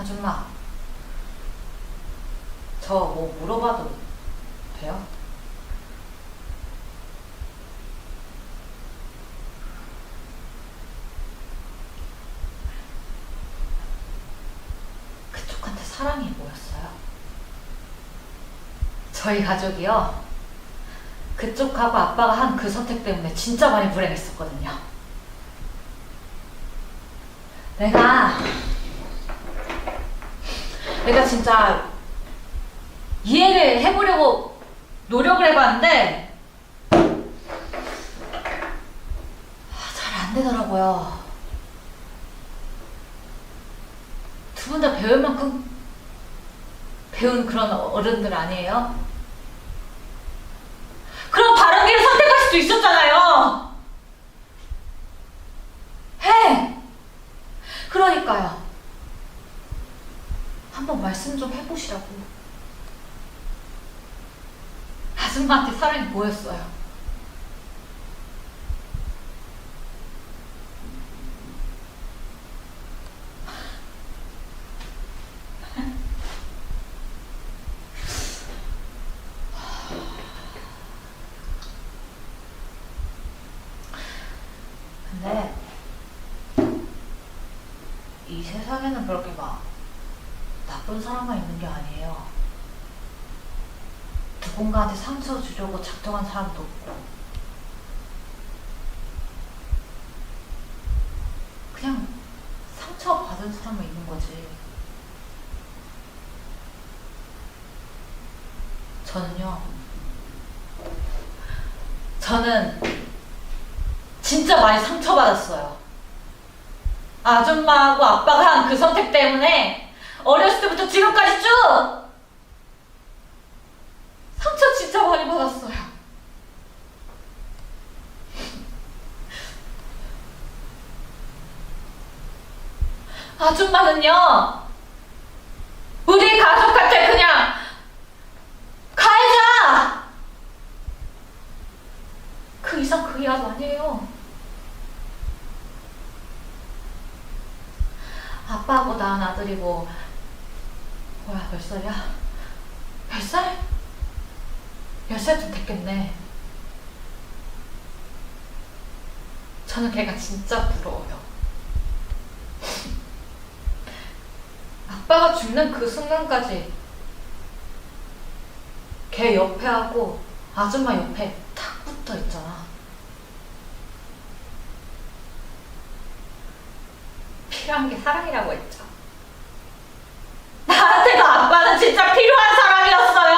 아줌마, 저 뭐 물어봐도 돼요? 그쪽한테 사랑이 뭐였어요? 저희 가족이요. 그쪽하고 아빠가 한 그 선택 때문에 진짜 많이 불행했었거든요. 내가 내가 진짜 이해를 해보려고 노력을 해봤는데 잘 안 되더라고요. 두 분 다 배울 만큼 배운 그런 어른들 아니에요? 그럼 바른 길을 선택할 수도 있었잖아요. 해. 그러니까요. 한번 말씀 좀 해보시라고. 아줌마한테 사랑이 뭐였어요? 근데 이 세상에는 그렇게 막 나쁜 사람만 있는 게 아니에요. 누군가한테 상처 주려고 작정한 사람도 없고 그냥 상처 받은 사람만 있는 거지. 저는요. 저는 진짜 많이 상처받았어요. 아줌마하고 아빠가 한 그 선택 때문에 어렸을 때부터 지금까지 쭉 상처 진짜 많이 받았어요. 아줌마는요, 우리 가족한테 그냥 가해자! 그 이상 그 이하도 아니에요. 아빠하고 낳은 아들이고 몇 살이야? 몇 살? 몇 살쯤 됐겠네. 저는 걔가 진짜 부러워요. 아빠가 죽는 그 순간까지 걔 옆에 하고 아줌마 옆에 탁 붙어 있잖아. 필요한 게 사랑이라고 했죠. 아빠는 진짜 필요한 사람이었어요.